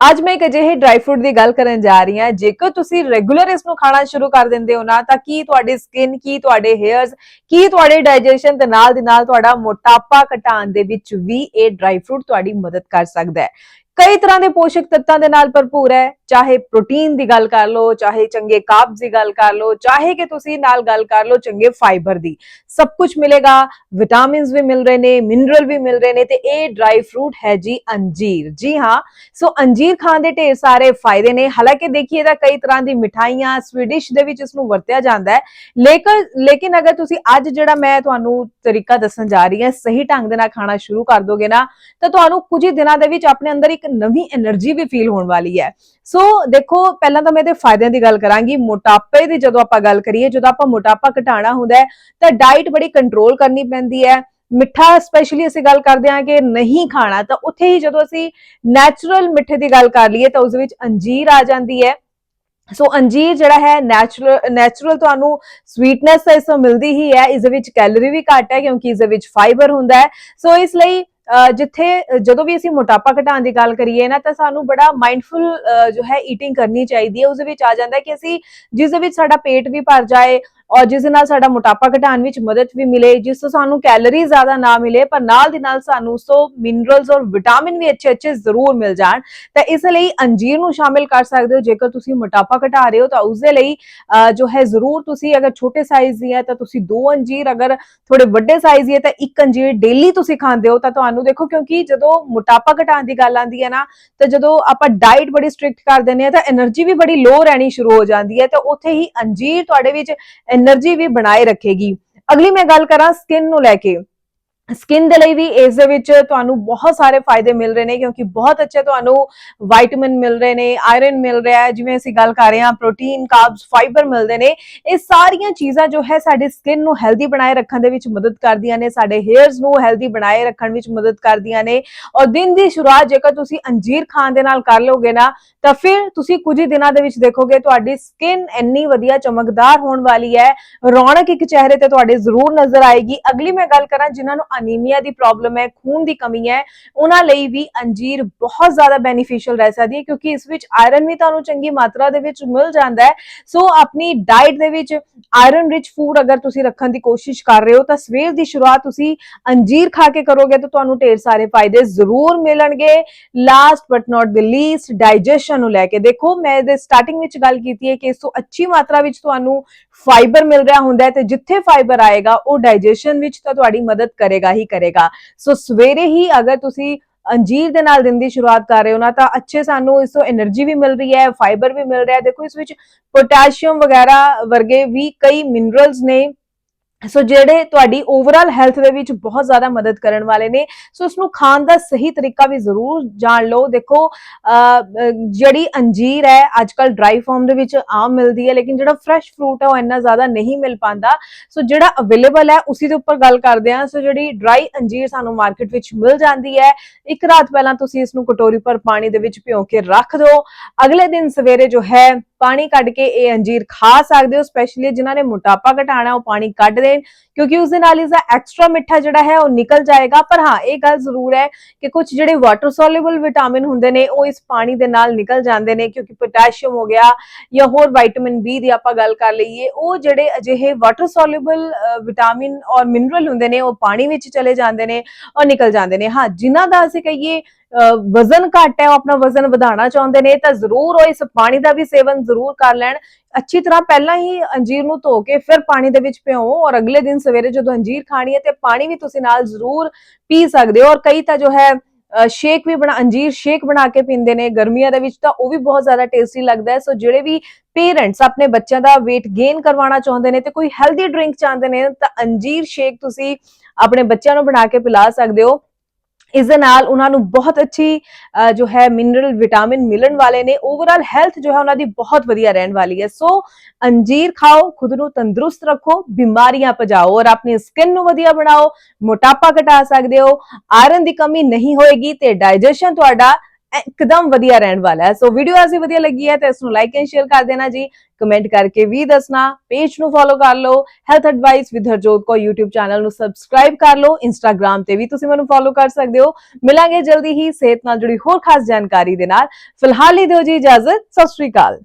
ਅੱਜ ਮੈਂ ਇੱਕ ਅਜਿਹੇ ਡਰਾਈ ਫਰੂਟ ਦੀ ਗੱਲ ਕਰਨ ਜਾ ਰਹੀ ਹਾਂ। ਜੇਕਰ ਤੁਸੀਂ ਰੈਗੂਲਰ ਇਸ ਨੂੰ ਖਾਣਾ ਸ਼ੁਰੂ ਕਰ ਦਿੰਦੇ ਹੋ ਨਾ, ਤਾਂ ਕੀ ਤੁਹਾਡੀ ਸਕਿਨ ਕੀ ਤੁਹਾਡੇ ਹੇਅਰਸ ਕੀ ਤੁਹਾਡੇ ਡਾਈਜੈਸ਼ਨ ਦੇ ਨਾਲ ਦੀ ਨਾਲ ਤੁਹਾਡਾ ਮੋਟਾਪਾ ਘਟਾਉਣ ਦੇ ਵਿੱਚ ਵੀ ਇਹ ਡਰਾਈ ਫਰੂਟ ਤੁਹਾਡੀ ਮਦਦ ਕਰ ਸਕਦਾ ਹੈ। ਕਈ ਤਰ੍ਹਾਂ ਦੇ ਪੋਸ਼ਕ ਤੱਤਾਂ ਦੇ ਨਾਲ ਭਰਪੂਰ ਹੈ। ਚਾਹੇ ਪ੍ਰੋਟੀਨ ਦੀ ਗੱਲ ਕਰ ਲਓ, ਚਾਹੇ ਚੰਗੇ ਕਾਰਬਸ ਦੀ ਗੱਲ ਕਰ ਲਓ, ਚਾਹੇ ਕਿ ਤੁਸੀਂ ਨਾਲ ਗੱਲ ਕਰ ਲਓ ਚੰਗੇ ਫਾਈਬਰ ਦੀ। ਸਭ ਕੁਝ ਮਿਲੇਗਾ ਵਿਟਾਮਿਨਸ ਵੀ ਮਿਲ ਰਹੇ ਨੇ ਮਿਨਰਲ ਵੀ ਮਿਲ ਰਹੇ ਨੇ ਤੇ ਇਹ ਡਰਾਈ ਫਰੂਟ ਹੈ ਜੀ ਅੰਜੀਰ। ਜੀ ਹਾਂ, ਸੋ ਅੰਜੀਰ ਖਾਣ ਦੇ ਢੇਰ ਸਾਰੇ ਫਾਇਦੇ ਨੇ। ਹਾਲਾਂਕਿ ਦੇਖੀਏ ਤਾਂ ਕਈ ਤਰ੍ਹਾਂ ਦੀ ਮਿਠਾਈਆਂ ਸਵੀਡਿਸ਼ ਦੇ ਵਿੱਚ ਇਸ ਨੂੰ ਵਰਤਿਆ ਜਾਂਦਾ ਹੈ। ਲੇਕਿਨ ਲੇਕਿਨ ਅਗਰ ਤੁਸੀਂ ਅੱਜ ਜਿਹੜਾ ਮੈਂ ਤੁਹਾਨੂੰ ਤਰੀਕਾ ਦੱਸਣ ਜਾ ਰਹੀ ਹੈ, ਸਹੀ ਢੰਗ ਦੇ ਨਾਲ ਖਾਣਾ ਸ਼ੁਰੂ ਕਰ ਦੋਗੇ ਨਾ, ਤਾਂ ਤੁਹਾਨੂੰ ਕੁਝ ਹੀ ਦਿਨਾਂ ਦੇ ਵਿੱਚ ਆਪਣੇ ਅੰਦਰ ਇੱਕ ਨਵੀਂ એનર્ਜੀ ਵੀ ਫੀਲ ਹੋਣ ਵਾਲੀ ਹੈ। ਸੋ ਦੇਖੋ, ਪਹਿਲਾਂ ਤਾਂ ਮੈਂ ਇਹਦੇ ਫਾਇਦਿਆਂ ਦੀ ਗੱਲ ਕਰਾਂਗੀ, ਮੋਟਾਪੇ ਦੀ ਜਦੋਂ ਆਪਾਂ ਗੱਲ ਕਰੀਏ, ਜਦੋਂ ਆਪਾਂ ਮੋਟਾਪਾ ਘਟਾਣਾ ਹੁੰਦਾ ਹੈ, ਤਾਂ ਡਾਈਟ ਬੜੀ ਕੰਟਰੋਲ ਕਰਨੀ ਪੈਂਦੀ ਹੈ। ਮਿੱਠਾ ਸਪੈਸ਼ਲੀ ਅਸੀਂ ਗੱਲ ਕਰਦੇ ਹਾਂ ਕਿ ਨਹੀਂ ਖਾਣਾ, ਤਾਂ ਉੱਥੇ ਹੀ ਜਦੋਂ ਅਸੀਂ ਨੈਚੁਰਲ ਮਿੱਠੇ ਦੀ ਗੱਲ ਕਰ ਲਈਏ, ਤਾਂ ਉਸ ਵਿੱਚ ਅੰਜੀਰ ਆ ਜਾਂਦੀ ਹੈ। ਸੋ ਅੰਜੀਰ ਜਿਹੜਾ ਹੈ ਨੈਚੁਰਲ ਨੈਚੁਰਲ ਤੁਹਾਨੂੰ ਸਵੀਟਨੈਸ ਤਾਂ ਇਸ ਤੋਂ ਮਿਲਦੀ ਹੀ ਹੈ। ਇਸ ਦੇ ਵਿੱਚ ਕੈਲਰੀ ਵੀ ਘੱਟ ਹੈ ਕਿਉਂਕਿ ਇਸ ਦੇ ਵਿੱਚ ਫਾਈਬਰ ਹੁੰਦਾ ਹੈ। ਸੋ ਇਸ ਲਈ, ਅਹ, ਜਿੱਥੇ, ਜਦੋਂ ਵੀ ਅਸੀਂ ਮੋਟਾਪਾ ਘਟਾਉਣ ਦੀ ਗੱਲ ਕਰੀਏ ਨਾ, ਤਾਂ ਸਾਨੂੰ ਬੜਾ ਮਾਈਂਡਫੁਲ ਜੋ ਹੈ ਈਟਿੰਗ ਕਰਨੀ ਚਾਹੀਦੀ ਹੈ। ਉਸ ਦੇ ਵਿੱਚ ਆ ਜਾਂਦਾ ਕਿ ਅਸੀਂ, ਜਿਸ ਦੇ ਵਿੱਚ ਸਾਡਾ ਪੇਟ ਵੀ ਭਰ ਜਾਏ ਔਰ ਜਿਸ ਨਾਲ ਸਾਡਾ ਮੋਟਾਪਾ ਘਟਾਉਣ ਵਿੱਚ ਮਦਦ ਵੀ ਮਿਲੇ, ਜਿਸ ਤੋਂ ਸਾਨੂੰ ਕੈਲਰੀ ਜ਼ਿਆਦਾ ਨਾ ਮਿਲੇ, ਪਰ ਨਾਲ ਦੀ ਨਾਲ ਸਾਨੂੰ ਸੋ ਮਿਨਰਲਸ ਔਰ ਵਿਟਾਮਿਨ ਵੀ ਅੱਛੇ ਅੱਛੇ ਜ਼ਰੂਰ ਮਿਲ ਜਾਣ, ਤਾਂ ਇਸ ਲਈ ਅੰਜੀਰ ਨੂੰ ਸ਼ਾਮਿਲ ਕਰ ਸਕਦੇ ਹੋ। ਜੇਕਰ ਤੁਸੀਂ ਮੋਟਾਪਾ ਘਟਾ ਰਹੇ ਹੋ, ਤਾਂ ਉਸ ਦੇ ਲਈ ਜੋ ਹੈ ਜ਼ਰੂਰ ਤੁਸੀਂ ਅਗਰ ਛੋਟੇ ਸਾਈਜ਼ ਦੀ ਹੈ, ਤਾਂ ਤੁਸੀਂ ਦੋ ਅੰਜੀਰ, ਅਗਰ ਥੋੜੇ ਵੱਡੇ ਸਾਈਜ਼ ਦੀ ਹੈ, ਤਾਂ ਇੱਕ ਅੰਜੀਰ ਡੇਲੀ ਤੁਸੀਂ ਖਾਂਦੇ ਹੋ। ਤਾਂ ਤੁਹਾਨੂੰ ਦੇਖੋ, ਕਿਉਂਕਿ ਜਦੋਂ ਮੋਟਾਪਾ ਘਟਾਉਣ ਦੀ ਗੱਲ ਆਉਂਦੀ ਹੈ ਨਾ, ਤਾਂ ਜਦੋਂ ਆਪਾਂ ਡਾਈਟ ਬੜੀ ਸਟ੍ਰਿਕਟ ਕਰ ਦਿੰਦੇ ਹਾਂ, ਤਾਂ એનર્ਜੀ ਵੀ ਬੜੀ ਲੋ ਰਹਿਣੀ ਸ਼ੁਰੂ ਹੋ ਜਾਂਦੀ ਹੈ। ਤਾਂ ਉੱਥੇ ਹੀ ਅੰਜੀਰ ਤੁਹਾਡੇ ਵਿੱਚ ਐਨਰਜੀ ਵੀ ਬਣਾਏ ਰੱਖੇਗੀ। ਅਗਲੀ ਮੈਂ ਗੱਲ ਕਰਾਂ ਸਕਿਨ ਨੂੰ ਲੈ ਕੇ। ਸਕਿਨ ਦੇ ਲਈ ਵੀ ਇਸ ਦੇ ਵਿੱਚ ਤੁਹਾਨੂੰ ਬਹੁਤ ਸਾਰੇ ਫਾਇਦੇ ਮਿਲ ਰਹੇ ਨੇ, ਕਿਉਂਕਿ ਬਹੁਤ ਅੱਛੇ ਤੁਹਾਨੂੰ ਵਿਟਾਮਿਨ ਮਿਲ ਰਹੇ ਨੇ ਆਇਰਨ ਮਿਲ ਰਿਹਾ ਹੈ, ਜਿਵੇਂ ਅਸੀਂ ਗੱਲ ਕਰ ਰਹੇ ਹਾਂ ਪ੍ਰੋਟੀਨ ਕਾਰਬਸ ਫਾਈਬਰ ਮਿਲਦੇ ਨੇ। ਇਹ ਸਾਰੀਆਂ ਚੀਜ਼ਾਂ ਜੋ ਹੈ ਸਾਡੇ ਸਕਿਨ ਨੂੰ ਹੈਲਦੀ ਬਣਾਏ ਰੱਖਣ ਦੇ ਵਿੱਚ ਮਦਦ ਕਰਦੀਆਂ ਨੇ, ਸਾਡੇ ਹੇਅਰਸ ਨੂੰ ਹੈਲਦੀ ਬਣਾਏ ਰੱਖਣ ਵਿੱਚ ਮਦਦ ਕਰਦੀਆਂ ਨੇ। ਔਰ ਦਿਨ ਦੀ ਸ਼ੁਰੂਆਤ ਜੇਕਰ ਤੁਸੀਂ ਅੰਜੀਰ ਖਾਣ ਦੇ ਨਾਲ ਕਰ ਲੋਗੇ ਨਾ, ਤਾਂ ਫਿਰ ਤੁਸੀਂ ਕੁਝ ਹੀ ਦਿਨਾਂ ਦੇ ਵਿੱਚ ਦੇਖੋਗੇ, ਤੁਹਾਡੀ ਸਕਿਨ ਇੰਨੀ ਵਧੀਆ ਚਮਕਦਾਰ ਹੋਣ ਵਾਲੀ ਹੈ। ਰੌਣਕ ਇੱਕ ਚਿਹਰੇ ਤੇ ਤੁਹਾਡੇ ਜ਼ਰੂਰ ਨਜ਼ਰ ਆਏਗੀ। ਅਗਲੀ ਮੈਂ ਗੱਲ ਕਰਾਂ ਜਿਨ੍ਹਾਂ ਨੂੰ ਅਨੀਮੀਆ ਦੀ ਪ੍ਰੋਬਲਮ ਹੈ, ਖੂਨ ਦੀ ਕਮੀ ਹੈ, ਉਹਨਾਂ ਲਈ ਵੀ ਅੰਜੀਰ ਬਹੁਤ ਜ਼ਿਆਦਾ ਬੈਨੀਫੀਸ਼ੀਅਲ ਰਹਿ ਸਕਦੀ ਹੈ ਕਿਉਂਕਿ ਇਸ ਵਿੱਚ ਆਇਰਨ ਵੀ ਤੁਹਾਨੂੰ ਚੰਗੀ ਮਾਤਰਾ ਦੇ ਵਿੱਚ ਮਿਲ ਜਾਂਦਾ ਹੈ। ਸੋ ਆਪਣੀ ਡਾਈਟ ਦੇ ਵਿੱਚ ਆਇਰਨ ਰਿਚ ਫੂਡ ਅਗਰ ਤੁਸੀਂ ਰੱਖਣ ਦੀ ਕੋਸ਼ਿਸ਼ ਕਰ ਰਹੇ ਹੋ, ਤਾਂ ਸਵੇਰ ਦੀ ਸ਼ੁਰੂਆਤ ਤੁਸੀਂ ਅੰਜੀਰ ਖਾ ਕੇ ਕਰੋਗੇ ਤਾਂ ਤੁਹਾਨੂੰ ਢੇਰ ਸਾਰੇ ਫਾਇਦੇ ਜ਼ਰੂਰ ਮਿਲਣਗੇ। Last but not the least digestion ਨੂੰ ਲੈ ਕੇ ਦੇਖੋ, ਮੈਂ ਇਹਦੇ ਸਟਾਰਟਿੰਗ ਵਿੱਚ ਗੱਲ ਕੀਤੀ ਹੈ ਕਿ ਇਸ ਤੋਂ ਅੱਛੀ ਮਾਤਰਾ ਵਿੱਚ ਤੁਹਾਨੂੰ ਫਾਈਬਰ ਮਿਲ ਰਿਹਾ ਹੁੰਦਾ ਹੈ ਤੇ ਜਿੱਥੇ ਫਾਈਬਰ ਆਏਗਾ, ਉਹ ਡਾਈਜੈਸ਼ਨ ਵਿੱਚ ਤਾਂ ਤੁਹਾਡੀ ਮਦਦ ਕਰੇਗਾ। ਕਰੇਗਾ ਹੀ ਕਰੇਗਾ। ਸੋ ਸਵੇਰੇ ਹੀ ਅਗਰ ਤੁਸੀਂ ਅੰਜੀਰ ਦੇ ਨਾਲ ਦਿਨ ਦੀ ਸ਼ੁਰੂਆਤ ਕਰ ਰਹੇ ਹੋ ਨਾ, ਤਾਂ ਅੱਛੇ ਸਾਨੂੰ ਇਸ ਤੋਂ એનર્ਜੀ ਵੀ ਮਿਲ ਰਹੀ ਹੈ ਫਾਈਬਰ ਵੀ ਮਿਲ ਰਿਹਾ ਦੇਖੋ, ਇਸ ਵਿੱਚ ਪੋਟਾਸ਼ੀਅਮ ਵਗੈਰਾ ਵਰਗੇ ਵੀ ਕਈ ਮਿਨਰਲਸ ਨੇ। ਸੋ ਜਿਹੜੇ ਤੁਹਾਡੀ ਓਵਰਆਲ ਹੈਲਥ ਦੇ ਵਿੱਚ ਬਹੁਤ ਜ਼ਿਆਦਾ ਮਦਦ ਕਰਨ ਵਾਲੇ ਨੇ, ਸੋ ਇਸ ਨੂੰ ਖਾਣ ਦਾ ਸਹੀ ਤਰੀਕਾ ਵੀ ਜ਼ਰੂਰ ਜਾਣ ਲਓ। ਦੇਖੋ ਜਿਹੜੀ ਅੰਜੀਰ ਹੈ ਅੱਜ ਅੱਜਕੱਲ ਡਰਾਈ ਫਾਰਮ ਦੇ ਵਿੱਚ ਆਮ ਮਿਲਦੀ ਹੈ, ਲੇਕਿਨ ਜਿਹੜਾ ਫਰੈਸ਼ ਫਰੂਟ ਹੈ, ਉਹ ਇੰਨਾ ਜ਼ਿਆਦਾ ਨਹੀਂ ਮਿਲ ਪਾਉਂਦਾ। ਸੋ ਜਿਹੜਾ ਅਵੇਲੇਬਲ ਹੈ, ਉਸੇ ਦੇ ਉੱਪਰ ਗੱਲ ਕਰਦੇ ਹਾਂ। ਸੋ ਜਿਹੜੀ ਡਰਾਈ ਅੰਜੀਰ ਸਾਨੂੰ ਮਾਰਕੀਟ ਵਿੱਚ ਮਿਲ ਜਾਂਦੀ ਹੈ, ਇੱਕ ਰਾਤ ਪਹਿਲਾਂ ਤੁਸੀਂ ਇਸ ਨੂੰ ਕਟੋਰੀ ਪਰ ਪਾਣੀ ਦੇ ਵਿੱਚ ਭਿਓ ਕੇ ਰੱਖ ਦਿਓ। ਅਗਲੇ ਦਿਨ ਸਵੇਰੇ ਜੋ ਹੈ ਪਾਣੀ ਕੱਢ ਕੇ ਇਹ ਅੰਜੀਰ ਖਾ ਸਕਦੇ ਹੋ ਸਪੈਸ਼ਲੀ ਜਿਨ੍ਹਾਂ ਨੇ ਮੋਟਾਪਾ ਘਟਾਣਾ ਉਹ ਪਾਣੀ ਕੱਢ ਦੇਣ, ਕਿਉਂਕਿ ਉਸ ਦੇ ਨਾਲ ਇਸ ਦਾ ਐਕਸਟਰਾ ਮਿੱਠਾ ਜਿਹੜਾ ਹੈ, ਉਹ ਨਿਕਲ ਜਾਏਗਾ। ਪਰ ਹਾਂ, ਇਹ ਗੱਲ ਜ਼ਰੂਰ ਹੈ ਕਿ ਕੁਝ ਜਿਹੜੇ ਵਾਟਰ ਸੋਲੂਬਲ ਵਿਟਾਮਿਨ ਹੁੰਦੇ ਨੇ, ਉਹ ਇਸ ਪਾਣੀ ਦੇ ਨਾਲ ਨਿਕਲ ਜਾਂਦੇ ਨੇ, ਕਿਉਂਕਿ ਪੋਟਾਸ਼ੀਅਮ ਹੋ ਗਿਆ ਜਾਂ ਹੋਰ ਵਿਟਾਮਿਨ ਬੀ ਦੀ ਆਪਾਂ ਗੱਲ ਕਰ ਲਈਏ, ਉਹ ਜਿਹੜੇ ਅਜਿਹੇ ਵਾਟਰ ਸੋਲੂਬਲ ਵਿਟਾਮਿਨ ਔਰ ਮਿਨਰਲ ਹੁੰਦੇ ਨੇ, ਉਹ ਪਾਣੀ ਵਿੱਚ ਚਲੇ ਜਾਂਦੇ ਨੇ ਔਰ ਨਿਕਲ ਜਾਂਦੇ ਨੇ। ਹਾਂ, ਜਿਨ੍ਹਾਂ ਦਾ ਅਸੀਂ ਕਹੀਏ ਵਜ਼ਨ ਘੱਟ ਹੈ, ਉਹ ਆਪਣਾ ਵਜ਼ਨ ਵਧਾਉਣਾ ਚਾਹੁੰਦੇ ਨੇ, ਤਾਂ ਜ਼ਰੂਰ ਉਹ ਇਸ ਪਾਣੀ ਦਾ ਵੀ ਸੇਵਨ ਜ਼ਰੂਰ ਕਰ ਲੈਣ। ਅੱਛੀ ਤਰ੍ਹਾਂ ਪਹਿਲਾਂ ਹੀ ਅੰਜੀਰ ਨੂੰ ਧੋ ਕੇ ਫਿਰ ਪਾਣੀ ਦੇ ਵਿੱਚ ਭਿਓ ਔਰ ਅਗਲੇ ਦਿਨ ਸਵੇਰੇ ਜਦੋਂ ਅੰਜੀਰ ਖਾਣੀ ਹੈ ਤੇ ਪਾਣੀ ਵੀ ਤੁਸੀਂ ਨਾਲ ਜ਼ਰੂਰ ਪੀ ਸਕਦੇ ਹੋ। ਔਰ ਕਈ ਤਾਂ ਜੋ ਹੈ ਸ਼ੇਕ ਵੀ ਬਣਾ, ਅੰਜੀਰ ਸ਼ੇਕ ਬਣਾ ਕੇ ਪੀਂਦੇ ਨੇ ਗਰਮੀਆਂ ਦੇ ਵਿੱਚ ਤਾਂ ਉਹ ਵੀ ਬਹੁਤ ਜ਼ਿਆਦਾ ਟੇਸਟੀ ਲੱਗਦਾ ਹੈ। ਸੋ ਜਿਹੜੇ ਵੀ ਪੇਰੈਂਟਸ ਆਪਣੇ ਬੱਚਿਆਂ ਦਾ weight gain ਕਰਵਾਉਣਾ ਚਾਹੁੰਦੇ ਨੇ ਤੇ ਕੋਈ ਹੈਲਦੀ ਡਰਿੰਕ ਚਾਹੁੰਦੇ ਨੇ, ਤਾਂ ਅੰਜੀਰ ਸ਼ੇਕ ਤੁਸੀਂ ਆਪਣੇ ਬੱਚਿਆਂ ਨੂੰ ਬਣਾ ਕੇ ਪਿਲਾ ਸਕਦੇ ਹੋ। ਇਸ ਦੇ ਨਾਲ ਉਹਨਾਂ ਨੂੰ ਬਹੁਤ ਅੱਛੀ ਜੋ ਹੈ ਮਿਨਰਲ ਵਿਟਾਮਿਨ ਮਿਲਣ ਵਾਲੇ ਨੇ। ਓਵਰਆਲ ਹੈਲਥ ਜੋ ਹੈ ਉਹਨਾਂ ਦੀ ਬਹੁਤ ਵਧੀਆ ਰਹਿਣ ਵਾਲੀ ਹੈ। ਸੋ ਅੰਜੀਰ ਖਾਓ, ਖੁਦ ਨੂੰ ਤੰਦਰੁਸਤ ਰੱਖੋ, ਬਿਮਾਰੀਆਂ ਭਜਾਓ ਔਰ ਆਪਣੀ ਸਕਿਨ ਨੂੰ ਵਧੀਆ ਬਣਾਓ, ਮੋਟਾਪਾ ਘਟਾ ਸਕਦੇ ਹੋ। ਆਇਰਨ ਦੀ ਕਮੀ ਨਹੀਂ ਹੋਏਗੀ ਤੇ ਡਾਈਜੈਸ਼ਨ ਤੁਹਾਡਾ ਇੱਕਦਮ ਵਧੀਆ ਰਹਿਣ ਵਾਲਾ ਹੈ। ਸੋ ਵੀਡੀਓ ਐਸੀ ਵਧੀਆ ਲੱਗੀ ਹੈ ਤਾਂ ਇਸ ਨੂੰ ਲਾਈਕ ਐਂਡ ਸ਼ੇਅਰ ਕਰ ਦੇਣਾ ਜੀ। ਕਮੈਂਟ ਕਰਕੇ ਵੀ ਦੱਸਣਾ। ਪੇਜ ਨੂੰ ਫੋਲੋ ਕਰ ਲਓ। ਹੈਲਥ ਐਡਵਾਈਸ ਵਿਦ ਹਰਜੋਤ ਕੋ YouTube ਚੈਨਲ ਨੂੰ ਸਬਸਕ੍ਰਾਈਬ ਕਰ ਲਓ। Instagram ਤੇ ਵੀ ਤੁਸੀਂ ਮੈਨੂੰ ਫੋਲੋ ਕਰ ਸਕਦੇ ਹੋ। ਮਿਲਾਂਗੇ ਜਲਦੀ ਹੀ ਸਿਹਤ ਨਾਲ ਜੁੜੀ ਹੋਰ ਖਾਸ ਜਾਣਕਾਰੀ ਦੇ ਨਾਲ। ਫਿਲਹਾਲ ਹੀ ਦਿਓ ਜੀ ਇਜਾਜ਼ਤ। ਸਤਿ ਸ਼੍ਰੀ ਅਕਾਲ।